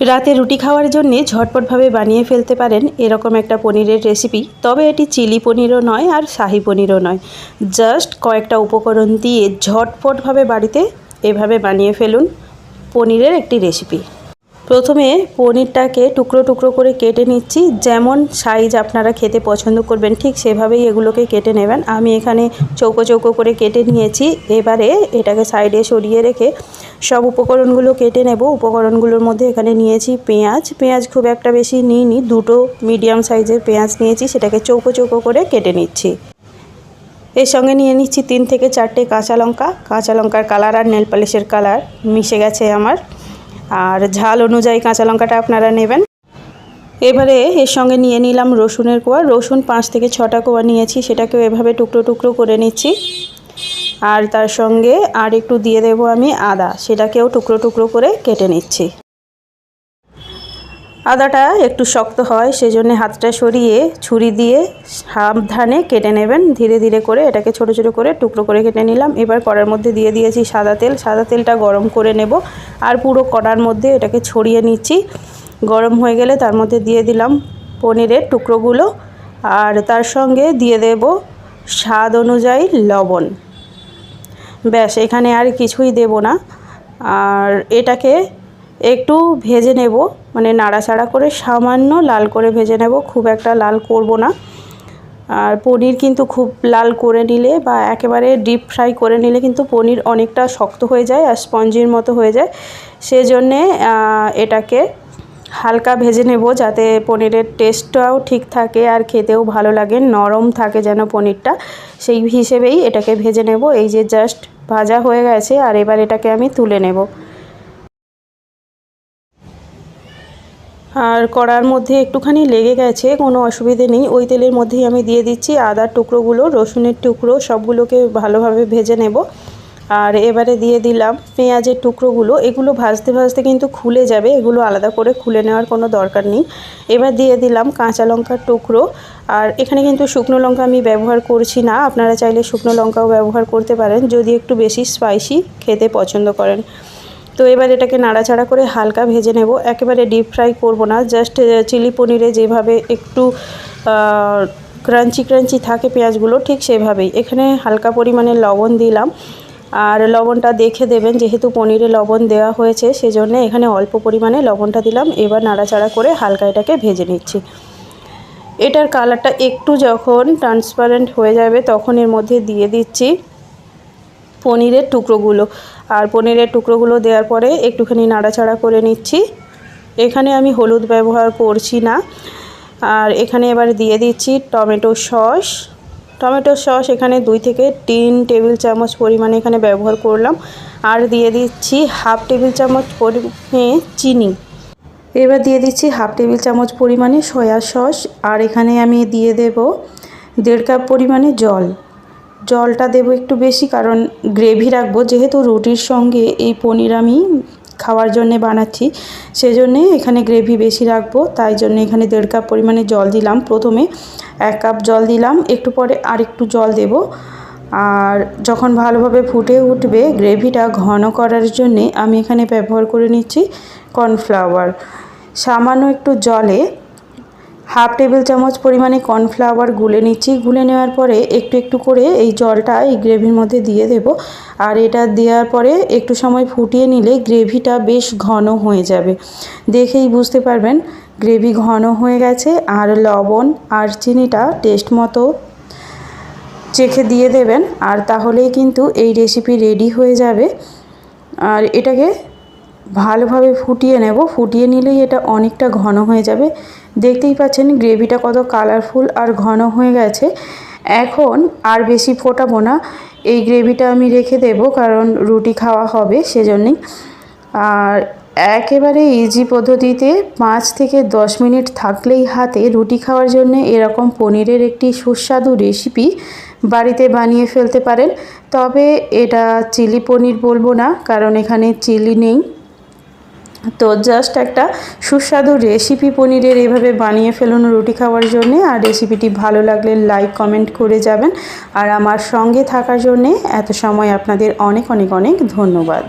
রাতে রুটি খাওয়ার জন্যে ঝটপটভাবে বানিয়ে ফেলতে পারেন এরকম একটা পনিরের রেসিপি তবে এটি চিলি পনিরও নয় আর শাহি পনিরও নয়। জাস্ট কয়েকটা উপকরণ দিয়ে ঝটপটভাবে বাড়িতে এভাবে বানিয়ে ফেলুন পনিরের একটি রেসিপি প্রথমে পনিরটাকে টুকরো টুকরো করে কেটে নিচ্ছি। যেমন সাইজ আপনারা খেতে পছন্দ করবেন, ঠিক সেভাবেই এগুলোকে কেটে নেবেন। আমি এখানে চৌকো চৌকো করে কেটে নিয়েছি। এবারে এটাকে সাইডে সরিয়ে রেখে সব উপকরণগুলো কেটে নেব। উপকরণগুলোর মধ্যে এখানে নিয়েছি পেঁয়াজ। পেঁয়াজ খুব একটা বেশি নিইনি, দুটো মিডিয়াম সাইজের পেঁয়াজ নিয়েছি। সেটাকে চৌকো চৌকো করে কেটে নিচ্ছি। এর সঙ্গে নিয়ে নিচ্ছি তিন থেকে চারটে কাঁচা লঙ্কা। কাঁচা লঙ্কার কালার আর নেল পালিশের কালার মিশে গেছে আমার। আর ঝাল অনুযায়ী কাঁচা লঙ্কাটা আপনারা নেবেন। এবারে এর সঙ্গে নিয়ে নিলাম রসুনের কোয়া। রসুন পাঁচ থেকে ছটা কোয়া নিয়েছি, সেটাকেও এভাবে টুকরো টুকরো করে নিচ্ছি। আর তার সঙ্গে আর একটু দিয়ে দেব আমি আদা, সেটাকেও টুকরো টুকরো করে কেটে নিচ্ছি। আদাটা একটু শক্ত হয়, সেজন্য হাতটা সরিয়ে ছুরি দিয়ে সাবধানে কেটে নেবেন। ধীরে ধীরে করে এটাকে ছোট ছোট করে টুকরো করে কেটে নিলাম। এবার কড়ার মধ্যে দিয়ে দিয়েছি সাদা তেল। সাদা তেলটা গরম করে নেব। আর পুরো কড়ার মধ্যে এটাকে ছড়িয়ে নিচ্ছি। গরম হয়ে গেলে তার মধ্যে দিয়ে দিলাম পনিরের টুকরোগুলো। আর তার সঙ্গে দিয়ে দেব স্বাদ অনুযায়ী লবণ। ব্যাস, এখানে আর কিছুই দেব না। আর এটাকে একটু ভেজে নেব মানে নাড়াচাড়া করে সামান্য লাল করে ভেজে নেব, খুব একটা লাল করব না। আর পনির কিন্তু খুব লাল করে নিলে বা একেবারে ডিপ ফ্রাই করে নিলে কিন্তু পনির অনেকটা শক্ত হয়ে যায় আর স্পঞ্জির মতো হয়ে যায়। সেজন্যে এটাকে হালকা ভেজে নেব যাতে পনিরের টেস্টটাও ঠিক থাকে আর খেতেও ভালো লাগে, নরম থাকে যেন পনিরটা। সেই হিসেবেই এটাকে ভেজে নেব, এই যে জাস্ট ভাজা হয়ে গেছে আর এবার এটাকে আমি তুলে নেব। আর কড়ার মধ্যে একটুখানি লেগে গেছে, কোনো অসুবিধে নেই। ওই তেলের মধ্যেই আমি দিয়ে দিচ্ছি আদার টুকরোগুলো, রসুনের টুকরো, সবগুলোকে ভালোভাবে ভেজে নেব। আর এবারে দিয়ে দিলাম পেঁয়াজের টুকরোগুলো। এগুলো ভাজতে ভাজতে কিন্তু খুলে যাবে, এগুলো আলাদা করে খুলে নেওয়ার কোনো দরকার নেই। এবার দিয়ে দিলাম কাঁচা লঙ্কার টুকরো। আর এখানে কিন্তু শুকনো লঙ্কা আমি ব্যবহার করছি না, আপনারা চাইলে শুকনো লঙ্কাও ব্যবহার করতে পারেন, যদি একটু বেশি স্পাইসি খেতে পছন্দ করেন। তো এবার এটাকে নাড়াচাড়া করে হালকা ভেজে নেব। একেবারে ডিপ ফ্রাই করব না জাস্ট চিলি পনিরে যেভাবে একটু ক্রাঞ্চি ক্রাঞ্চি থাকে পেঁয়াজগুলো, ঠিক সেভাবেই। এখানে হালকা পরিমাণে লবণ দিলাম। আর লবণটা দেখে দেবেন, যেহেতু পনিরে লবণ দেওয়া হয়েছে, সেজন্য এখানে অল্প পরিমাণে লবণটা দিলাম। এবার নাড়াচাড়া করে হালকা এটাকে ভেজে নিচ্ছি। এটার কালারটা একটু যখন ট্রান্সপারেন্ট হয়ে যাবে, তখন এর মধ্যে দিয়ে দিচ্ছি। পনিরের টুকরোগুলো। আর পনিরের টুকরোগুলো দেওয়ার পরে একটুখানি নাড়াচাড়া করে নিচ্ছি। এখানে আমি হলুদ ব্যবহার করছি না। আর এখানে এবার দিয়ে দিচ্ছি টমেটো সস। টমেটো সস এখানে দুই থেকে তিন টেবিল চামচ পরিমাণে এখানে ব্যবহার করলাম। আর দিয়ে দিচ্ছি হাফ টেবিল চামচ পরিমাণে চিনি। এবার দিয়ে দিচ্ছি হাফ টেবিল চামচ পরিমাণে সয়া সস। আর এখানে আমি দিয়ে দেব দেড় কাপ পরিমাণে জল। জলটা দেবো একটু বেশি, কারণ গ্রেভি রাখব। যেহেতু রুটির সঙ্গে এই পনির আমি খাওয়ার জন্যে বানাচ্ছি, সেজন্যে এখানে গ্রেভি বেশি রাখব। তাই জন্য এখানে দেড় কাপ পরিমাণে জল দিলাম। প্রথমে এক কাপ জল দিলাম। একটু পরে আর একটু জল দেব। আর যখন ভালোভাবে ফুটে উঠবে গ্রেভিটা ঘন করার জন্যে আমি এখানে ব্যবহার করে নিচ্ছি কর্নফ্লাওয়ার সামান্য একটু জলে হাফ টেবিল চামচ পরিমাণে কর্নফ্লাওয়ার গুলে নিচ্ছি। গুলে নেওয়ার পরে একটু একটু করে এই জলটা এই গ্রেভির মধ্যে দিয়ে দেব। আর এটা দেওয়ার পরে একটু সময় ফুটিয়ে নিলে গ্রেভিটা বেশ ঘন হয়ে যাবে। দেখেই বুঝতে পারবেন, গ্রেভি ঘন হয়ে গেছে আর লবণ আর চিনিটা টেস্ট মতো চেখে দিয়ে দেবেন। আর তাহলেই কিন্তু এই রেসিপি রেডি হয়ে যাবে। আর এটাকে ভালোভাবে ফুটিয়ে নেব। ফুটিয়ে নিলেই এটা অনেকটা ঘন হয়ে যাবে। দেখতেই পাচ্ছেন গ্রেভিটা কত কালারফুল আর ঘন হয়ে গেছে। এখন আর বেশি ফোটাবো না। এই গ্রেভিটা আমি রেখে দেব কারণ রুটি খাওয়া হবে সেজন্যই। আর একেবারে ইজি পদ্ধতিতে পাঁচ থেকে দশ মিনিট থাকলেই হাতে রুটি খাওয়ার জন্য এরকম পনিরের একটি সুস্বাদু রেসিপি বাড়িতে বানিয়ে ফেলতে পারেন। তবে এটা চিলি পনির বলব না, কারণ এখানে চিলি নেই। তো জাস্ট একটা সুস্বাদু রেসিপি পনিরের এভাবে বানিয়ে ফেলুন রুটি খাওয়ার জন্য। আর রেসিপিটি ভালো লাগলে লাইক কমেন্ট করে যাবেন। আর আমার সঙ্গে থাকার জন্যে এত সময় আপনাদের অনেক অনেক অনেক ধন্যবাদ।